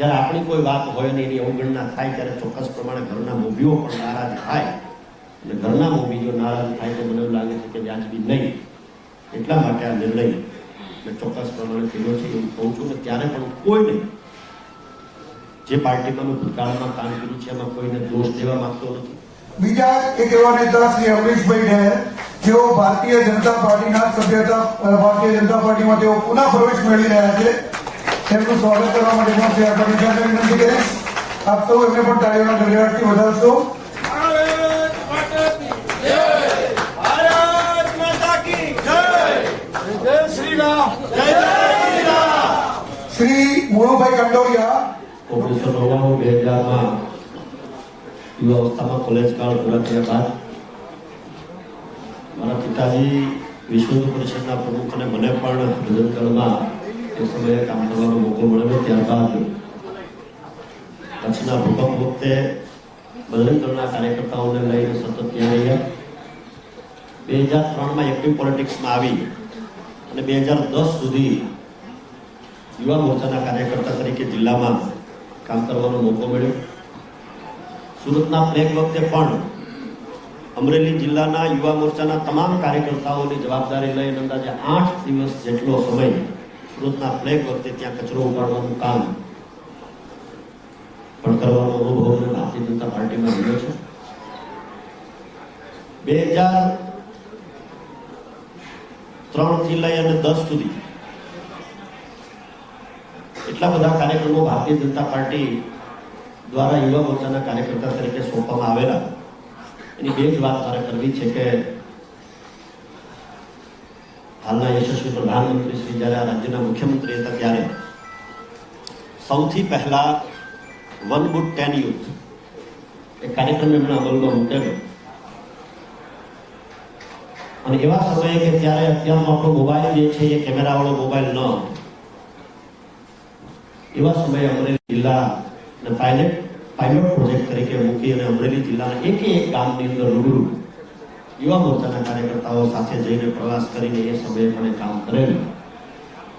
જ્યારે આપણી કોઈ વાત હોય ને એની અવગણના થાય ત્યારે ચોક્કસ પ્રમાણે ઘરના મૂવીઓ પણ નારાજ થાય. અને ઘરના મૂવી જો નારાજ થાય તો મને એવું લાગે છે કે વ્યાજબી નહીં. એટલા માટે આ નિર્ણય મેં ચોક્કસ પ્રમાણે કર્યો છે એવું કહું છું કે ત્યારે પણ કોઈ નહીં જે પાર્ટીમાં મેં ભૂતકાળમાં કામ કર્યું છે એમાં કોઈને દોષ દેવા માંગતો નથી. બીજા એક એવા નેતા શ્રી અમરીશભાઈ ઢેર, જેઓ ભારતીય જનતા પાર્ટીના સભ્યતા ભારતીય જનતા પાર્ટીમાં તેઓ પુનઃ પ્રવેશ મેળવી રહ્યા છે. તેમનું સ્વાગત કરવા માટે પણ શ્રી આત્મા વિનંતી કરીશ આપ સૌ એમને પણ તાળીઓના ધન્યવાદથી વધારશો શ્રી મોહનભાઈ કંડોરિયા. ઓગણીસો નવ્વાણું, બે હજારમાં કોલેજ કાળ પૂરા થયા બાદ મારા પિતાજી વિશ્વ પરિષદના પ્રમુખ અને મને પણ રજતગઢમાં એ સમયે કામ કરવાનો મોકો મળેલો ત્યારબાદ કચ્છના ભૂકંપ વખતે બજરંગ દળના કાર્યકર્તાઓને લઈને સતત ત્યાં રહ્યા. બે હજાર ત્રણમાં એક્ટિવ પોલિટિક્સમાં આવી અને બે હજાર દસ સુધી યુવા મોરચાના કાર્યકર્તા તરીકે જિલ્લામાં કામ કરવાનો મોકો મળ્યો. સુરતના પ્લેગ વખતે પણ અમરેલી જિલ્લાના યુવા મોરચાના તમામ કાર્યકર્તાઓની જવાબદારી લઈને અંદાજે આઠ દિવસ જેટલો સમય સુરતના પ્લેગ વખતે ત્યાં કચરો ઉપાડવાનું કામ પણ કરવાનો અનુભવ ભારતીય જનતા પાર્ટીમાં લીધો છે. બે હજાર ત્રણથી લઈ અને દસ સુધી એટલા બધા કાર્યક્રમો ભારતીય જનતા પાર્ટી દ્વારા યુવા મોરચાના કાર્યકર્તા તરીકે સોંપવામાં આવેલા. એની બે જ વાત મારે કરવી છે કે હાલના યશસ્વી પ્રધાનમંત્રી શ્રી જ્યારે આ રાજ્યના મુખ્યમંત્રી હતા ત્યારે સૌથી પહેલા વન ગુડ ટેન યુથ એ કાર્યક્રમ એમણે અમલમાં મૂકેલો. અને એવા સમયે કે ત્યારે અત્યારનો આપણો મોબાઈલ જે છે એ કેમેરાવાળો મોબાઈલ ન હતો. એવા સમયે અમરેલી જિલ્લા પાયલટ પાયલોટ પ્રોજેક્ટ તરીકે મૂકી અને અમરેલી જિલ્લાના એક એક ગામની અંદર રૂબરૂ યુવા મોરચાના કાર્યકર્તાઓ સાથે જઈને પ્રવાસ કરીને એ સમયે મને કામ કરેલું.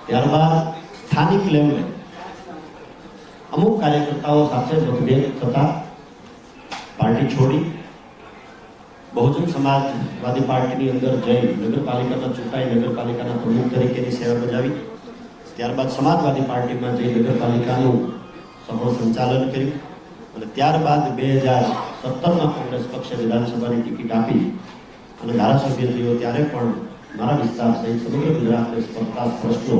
ત્યારબાદ સ્થાનિક લેવલે અમુક કાર્યકર્તાઓ સાથે મતભેદ થતા પાર્ટી છોડી, બહુજન સમાજવાદી પાર્ટીની અંદર જઈ નગરપાલિકાના ચૂંટાઈ નગરપાલિકાના પ્રમુખ તરીકેની સેવા બજાવી. ત્યારબાદ સમાજવાદી પાર્ટીમાં જઈ નગરપાલિકાનું સફળ સંચાલન કર્યું. અને ત્યારબાદ બે હજાર સત્તરમાં કોંગ્રેસ પક્ષે વિધાનસભાની ટિકિટ આપી. અને ધારાસભ્ય થયો ત્યારે પણ મારા વિસ્તાર સહિત સમગ્ર ગુજરાતને સ્પર્ધા પ્રશ્નો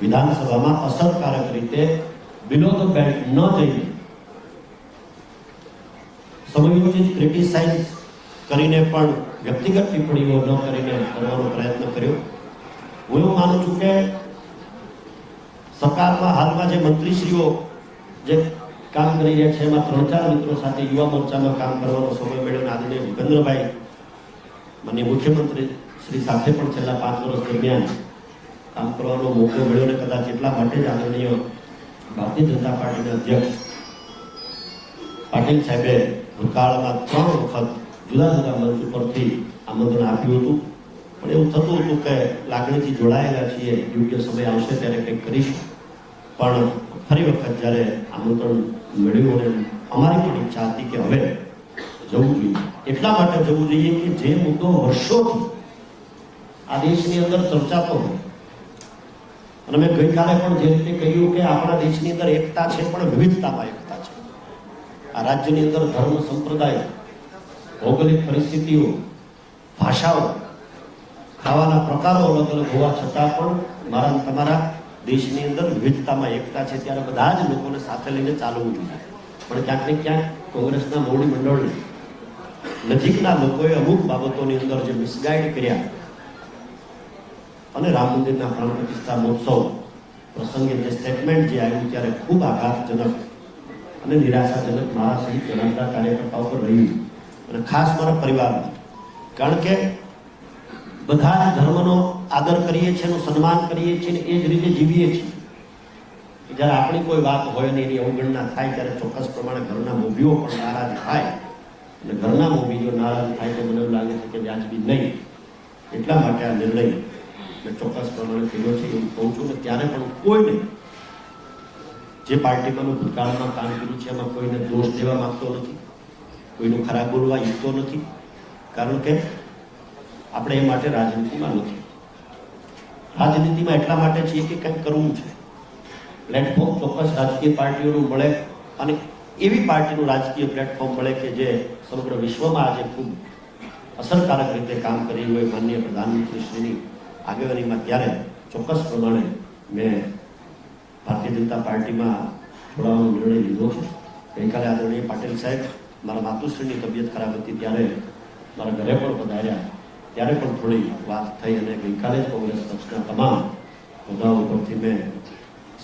વિધાનસભામાં અસરકારક રીતે બિલો ધ બેલ્ટ ન જઈને સમયોચિત ક્રિટિસાઇઝ કરીને પણ વ્યક્તિગત ટિપ્પણીઓ ન કરીને કરવાનો પ્રયત્ન કર્યો. હું એવું માનું છું કે સરકારમાં હાલમાં જે મંત્રીશ્રીઓ જે કામ કરી રહ્યા છે, એમાં ત્રણ ચાર મિત્રો સાથે યુવા મોરચામાં કામ કરવાનો સમય મળ્યો આદરણીય ભૂપેન્દ્રભાઈ મને મુખ્યમંત્રી શ્રી સાથે પણ છેલ્લા પાંચ વર્ષ દરમિયાન કામ કરવાનો મોકો મળ્યો ને કદાચ એટલા માટે જ આદરણીય ભારતીય જનતા પાર્ટીના અધ્યક્ષ પાટીલ સાહેબે ભૂતકાળમાં ત્રણ વખત જુદા જુદા મંચ ઉપરથી આમંત્રણ આપ્યું હતું. પણ એવું થતું હતું કે લાગણીથી જોડાયેલા છીએ, યોગ્ય સમય આવશે ત્યારે કંઈક કરીશું. પણ ફરી વખત જ્યારે આમંત્રણ મળ્યું અને અમારી પણ ઈચ્છા હતી કે હવે જવું જોઈએ. એટલા માટે જવું જોઈએ કે જે મુદ્દો વર્ષોથી આ દેશની અંદર ચર્ચાતો હોય. અને મેં ગઈકાલે પણ જે રીતે કહ્યું કે આપણા દેશની અંદર એકતા છે પણ વિવિધતામાં એકતા છે. આ રાજ્યની અંદર ધર્મ, સંપ્રદાય, ભૌગોલિક પરિસ્થિતિઓ, ભાષાઓ, ખાવાના પ્રકારો અલગ અલગ હોવા છતાં પણ મારા તમારા દેશની અંદર વિવિધતામાં એકતા છે. ત્યારે બધા જ લોકોને સાથે લઈને ચાલવું જોઈએ. પણ ક્યાંક ને ક્યાંક કોંગ્રેસના મોવડી મંડળને નજીકના લોકોએ અમુક બાબતોની અંદર જે મિસગાઈડ કર્યા અને રામ મંદિરના પ્રાણ પ્રતિષ્ઠા મહોત્સવ પ્રસંગે જે સ્ટેટમેન્ટ જે આવ્યું ત્યારે ખૂબ આઘાતજનક અને નિરાશાજનક મારા સહિત જણાવતા કાર્યકર્તાઓ પર રહ્યું અને ખાસ મારા પરિવારમાં કારણ કે બધા જ ધર્મનો આદર કરીએ છીએ એનું સન્માન કરીએ છીએ એ જ રીતે જીવીએ છીએ. જ્યારે આપણી કોઈ વાત હોય અને એની અવગણના થાય ત્યારે ચોક્કસ પ્રમાણે ઘરના મોભીઓ પણ નારાજ થાય અને ઘરના મોભી જો નારાજ થાય તો મને એવું લાગે છે કે વ્યાજબી નહીં. એટલા માટે આ નિર્ણય મેં ચોક્કસ પ્રમાણે કર્યો છે. એવું કહું છું કે ત્યારે પણ કોઈ નહીં જે પાર્ટીમાં ભૂતકાળમાં કામ કર્યું છે, એમાં કોઈને દોષ દેવા માગતો નથી, કોઈનું ખરાબ બોલવા ઈચ્છતો નથી. કારણ કે આપણે એ માટે રાજનીતિમાં નથી. રાજનીતિમાં એટલા માટે છીએ કે કંઈક કરવું છે. પ્લેટફોર્મ ચોક્કસ રાજકીય પાર્ટીઓનું મળે અને એવી પાર્ટીનું રાજકીય પ્લેટફોર્મ મળે કે જે સમગ્ર વિશ્વમાં આજે ખૂબ અસરકારક રીતે કામ કરી હોય માનનીય પ્રધાનમંત્રીશ્રીની આગેવાનીમાં ત્યારે ચોક્કસ પ્રમાણે મેં ભારતીય જનતા પાર્ટીમાં જોડાવાનો નિર્ણય લીધો છે. ગઈકાલે આદરણીય પાટીલ સાહેબ મારા માતુશ્રીની તબિયત ખરાબ હતી ત્યારે મારા ઘરે પણ પધાર્યા. ત્યારે પણ થોડી વાત થઈ અને ગઈકાલે જ કોંગ્રેસ પક્ષના તમામ હોદ્દાઓ ઉપરથી મેં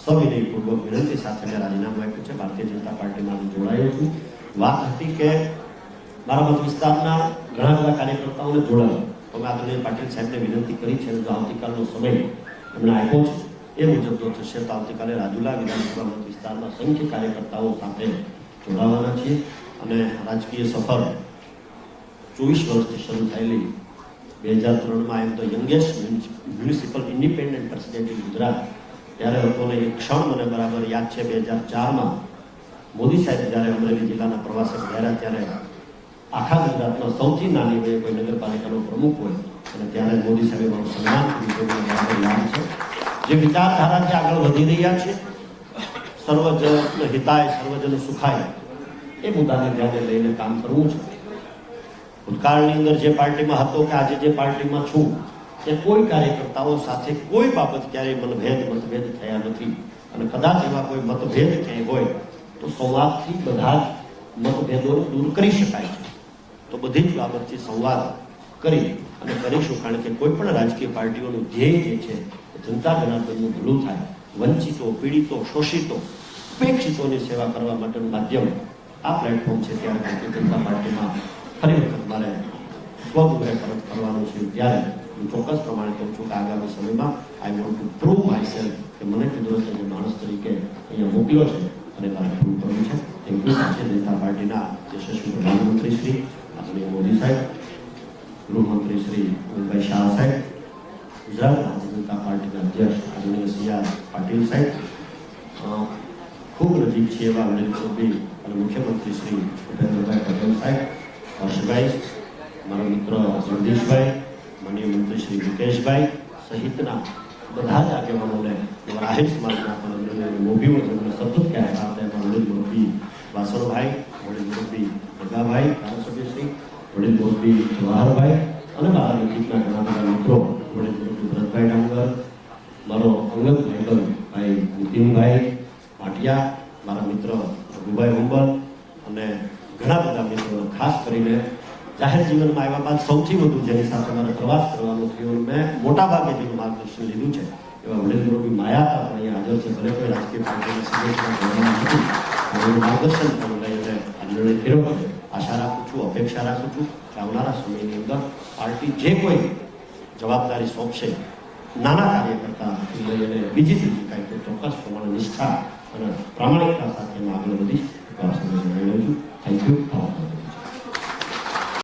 સવિનયપૂર્વક વિનંતી સાથે મેં રાજીનામું આપ્યું છે. ભારતીય જનતા પાર્ટીમાં હું જોડાયો છું વાત હતી કે મારા મત વિસ્તારના ઘણા બધા કાર્યકર્તાઓને જોડાયો તો મેં આદરણીય પાટીલ સાહેબને વિનંતી કરી છે તો આવતીકાલનો સમય એમણે આપ્યો છે, એ મુજબ તો થશે તો આવતીકાલે રાજુલા વિધાનસભા મત વિસ્તારના સંખ્ય કાર્યકર્તાઓ સાથે જોડાવાના છીએ અને રાજકીય સફર ચોવીસ વર્ષથી શરૂ થયેલી બે હજાર ત્રણમાં એમ તો youngest municipal independent president Gujarat ત્યારે હતો ને એ ક્ષણ મને બરાબર યાદ છે બે હજાર ચારમાં મોદી સાહેબ જ્યારે અમરેલી જિલ્લાના પ્રવાસે ગયા ત્યારે આખા ગુજરાતમાં સૌથી નાની હોય કોઈ નગરપાલિકાનો પ્રમુખ હોય અને ત્યારે મોદી સાહેબે મારું સન્માન કર્યું બરાબર યાદ છે. જે વિચારધારાથી આગળ વધી રહ્યા છે સર્વજન હિતાય, સર્વજન સુખાય, એ મુદ્દાને ધ્યાને લઈને કામ કરવું છે. ભૂતકાળની અંદર જે પાર્ટીમાં હતો કે આજે જે પાર્ટીમાં છું તે કોઈ કાર્યકર્તાઓ સાથે કોઈ બાબત ક્યારેય મનભેદ મતભેદ થયા નથી. અને કદાચ એવા કોઈ મતભેદ ક્યાંય હોય, તો સંવાદથી બધા જ મતભેદોને દૂર કરી શકાય છે. તો બધી જ બાબતથી સંવાદ કરી અને કરીશું, કારણ કે કોઈ પણ રાજકીય પાર્ટીઓનું ધ્યેય જે છે જનતા જનાર્દનનું ભલું થાય. વંચિતો, પીડિતો, શોષિતો, ઉપેક્ષિતોની સેવા કરવા માટેનું માધ્યમ આ પ્લેટફોર્મ છે ત્યારે ભારતીય જનતા પાર્ટીમાં ફરી વખત મારે સ્વગૃહે પરત કરવાનું છે. ત્યારે હું ચોક્કસ પ્રમાણે કહું છું કે આગામી સમયમાં I want to prove myself કે મને જે માણસ તરીકે અહીંયા મોકલ્યો છે અને મારે પ્રૂવ કર્યું છે. થેન્ક યુ ભારતીય જનતા પાર્ટીના યશસ્વી પ્રધાનમંત્રી શ્રી, આદરણીય મોદી સાહેબ, ગૃહમંત્રી શ્રી અમિતભાઈ શાહ સાહેબ, ગુજરાત ભારતીય જનતા પાર્ટીના અધ્યક્ષ આદરણીય સી પાટીલ સાહેબ ખૂબ નજીક છે એવા અનિલ ચૌધરી અને મુખ્યમંત્રી શ્રી ભૂપેન્દ્રભાઈ પટેલ સાહેબ, હર્ષભાઈ, મારા મિત્ર જગદીશભાઈ માનીય મંત્રી શ્રી મુકેશભાઈ સહિતના બધા જ આગેવાનોને રાહિર સમાજના મોભીઓ જેમને સતત કહેતા હતા એમાં વડીલ મોરબી વાસણભાઈ, વડીલ મોરબી ભગાભાઈ ધારાસભ્યશ્રી વડીલ મોરબી જવાહરભાઈ અને મારા નજીકના ઘણા બધા મિત્રો, વડીલ મોરબી ભરતભાઈ ડાંગર, મારો અંગત ભાઈબંધ ભાઈ નીતિનભાઈ ભાટિયા મારા મિત્ર રઘુભાઈ હુંબલ અને ઘણા બધા મિત્રો ખાસ કરીને જાહેર જીવનમાં આવ્યા બાદ સૌથી વધુ જેની સાથે મારે પ્રવાસ કરવાનો થયો મેં મોટા ભાગે જેનું માર્ગદર્શન લીધું છે. એવા વડીલ મુરબી માયા હતા પણ અહીંયા હાજર છે. ભલે કોઈ રાજકીય પાર્ટીના એનું માર્ગદર્શન પણ લઈને આ નિર્ણય છે. આશા રાખું છું, અપેક્ષા રાખું છું કે આવનારા સમયની અંદર પાર્ટી જે કોઈ જવાબદારી સોંપશે, નાના કાર્યકર્તા લઈને બીજી સુધી કાંઈ ચોક્કસ પ્રમાણે નિષ્ઠા અને પ્રામાણિકતા સાથે આગળ વધીશ